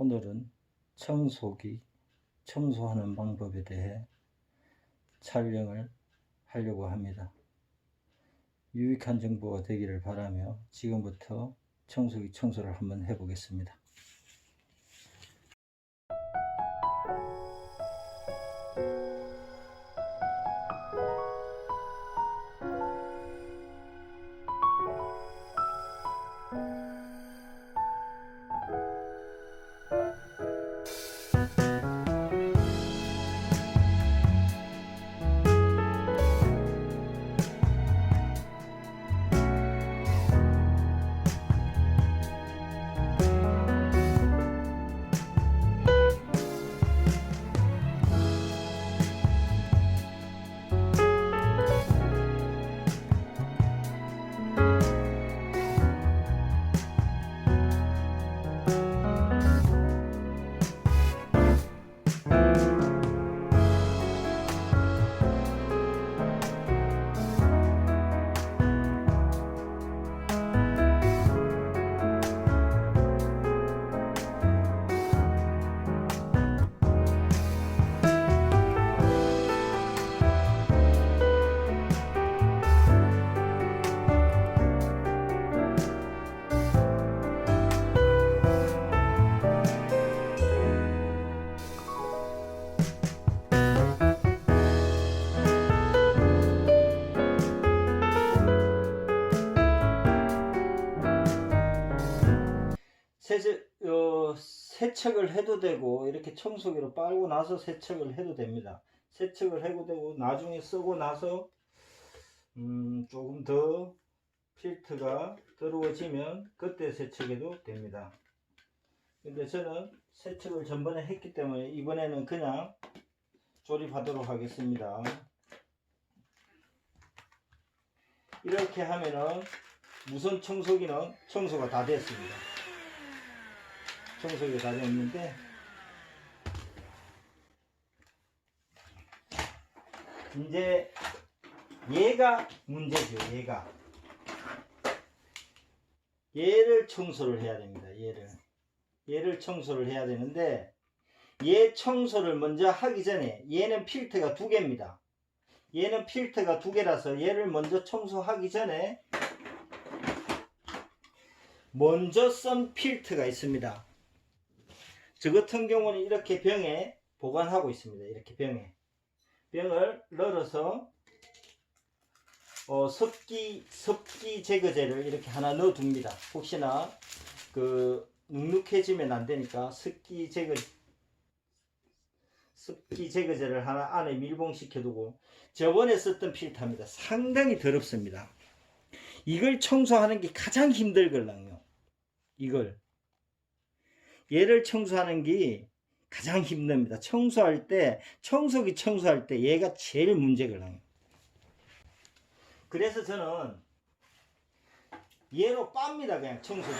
오늘은 청소기 청소하는 방법에 대해 촬영을 하려고 합니다. 유익한 정보가 되기를 바라며 지금부터 청소기 청소를 한번 해보겠습니다. 세제, 어, 세척을 해도 되고 이렇게 청소기로 빨고 나서 세척을 해도 됩니다. 세척을 해도 되고 나중에 쓰고 나서 음, 조금 더 필터가 더러워지면 그때 세척해도 됩니다. 근데 저는 세척을 전번에 했기 때문에 이번에는 그냥 조립하도록 하겠습니다. 이렇게 하면은 무선 청소기는 청소가 다 됐습니다. 청소기가 다 됐는데. 이제 얘가 문제죠 얘가. 얘를 청소를 해야 됩니다 얘를. 얘를 청소를 해야 되는데 얘 청소를 먼저 하기 전에 얘는 필터가 두 개입니다. 얘는 필터가 두 개라서 얘를 먼저 청소하기 전에 먼저 쓴 필터가 있습니다 저 같은 경우는 이렇게 병에 보관하고 있습니다. 이렇게 병에. 병을 널어서 어, 습기, 습기 제거제를 이렇게 하나 넣어 둡니다. 혹시나 그 눅눅해지면 안 되니까 습기 제거 습기 제거제를 하나 안에 밀봉시켜 두고 저번에 썼던 필터입니다. 상당히 더럽습니다. 이걸 청소하는 게 가장 힘들걸랑요. 이걸 얘를 청소하는 게 가장 힘듭니다. 청소할 때, 청소기 청소할 때 얘가 제일 문제가 나요. 그래서 저는 얘로 빱니다. 그냥 청소기.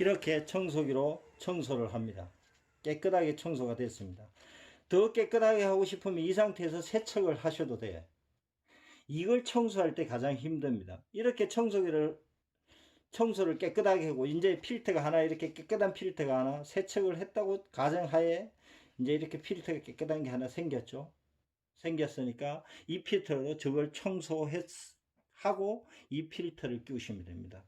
이렇게 청소기로 청소를 합니다. 깨끗하게 청소가 됐습니다. 더 깨끗하게 하고 싶으면 이 상태에서 세척을 하셔도 돼요. 이걸 청소할 때 가장 힘듭니다. 이렇게 청소기를 청소를 깨끗하게 하고 이제 필터가 하나 이렇게 깨끗한 필터가 하나 세척을 했다고 가정하에 이제 이렇게 필터가 깨끗한 게 하나 생겼죠. 생겼으니까 이 필터로 저걸 청소했 하고 이 필터를 끼우시면 됩니다.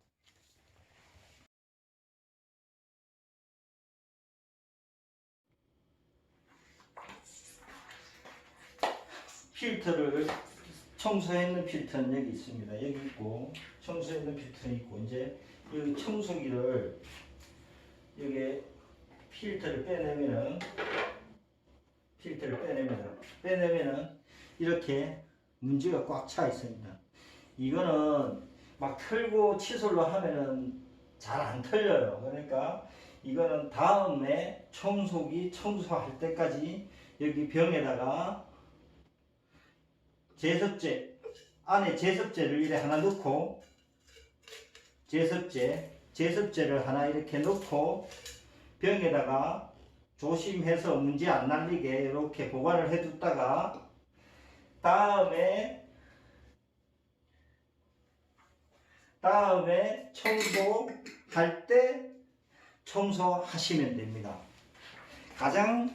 필터를 청소했는 필터는 여기 있습니다. 여기 있고 청소했는 필터는 있고 이제 이 청소기를 여기 필터를 빼내면은 필터를 빼냅니다. 빼내면은 이렇게 문제가 꽉 차 있습니다. 이거는 막 털고 칫솔로 하면은 잘 안 털려요. 그러니까 이거는 다음에 청소기 청소할 때까지 여기 병에다가 제습제 안에 제습제를 이렇게 하나 넣고 제습제 제습제를 하나 이렇게 넣고 병에다가 조심해서 문제 안 날리게 이렇게 보관을 해뒀다가 다음에 다음에 청소할 때 청소하시면 됩니다. 가장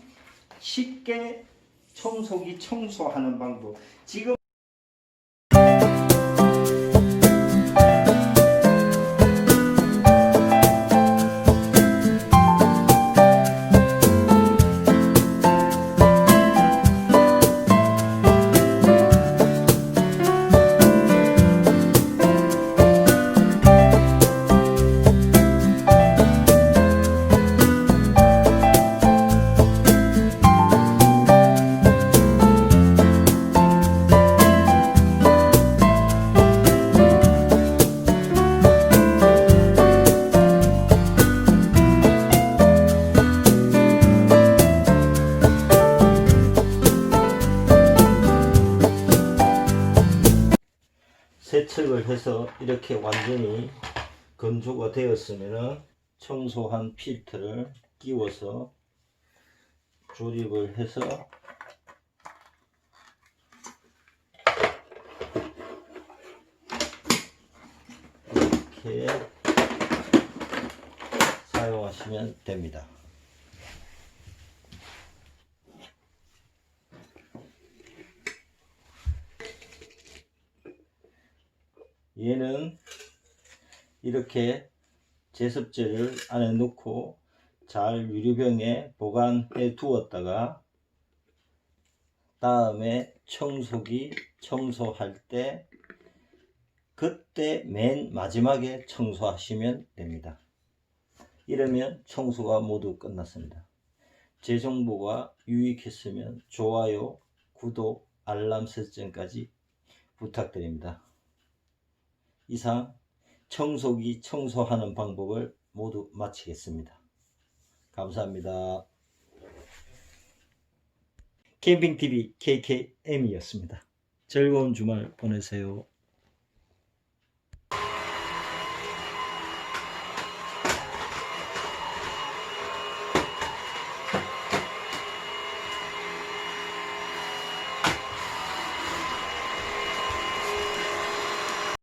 쉽게 청소기 청소하는 방법. 지금 세척을 해서 이렇게 완전히 건조가 되었으면은 청소한 필터를 끼워서 조립을 해서 이렇게 사용하시면 됩니다. 얘는 이렇게 제습제를 안에 넣고 잘 유리병에 보관해 두었다가 다음에 청소기 청소할 때 그때 맨 마지막에 청소하시면 됩니다. 이러면 청소가 모두 끝났습니다. 제 정보가 유익했으면 좋아요, 구독, 알람 설정까지 부탁드립니다. 이상 청소기 청소하는 방법을 모두 마치겠습니다. 감사합니다. 캠핑TV KKM이었습니다. 즐거운 주말 보내세요.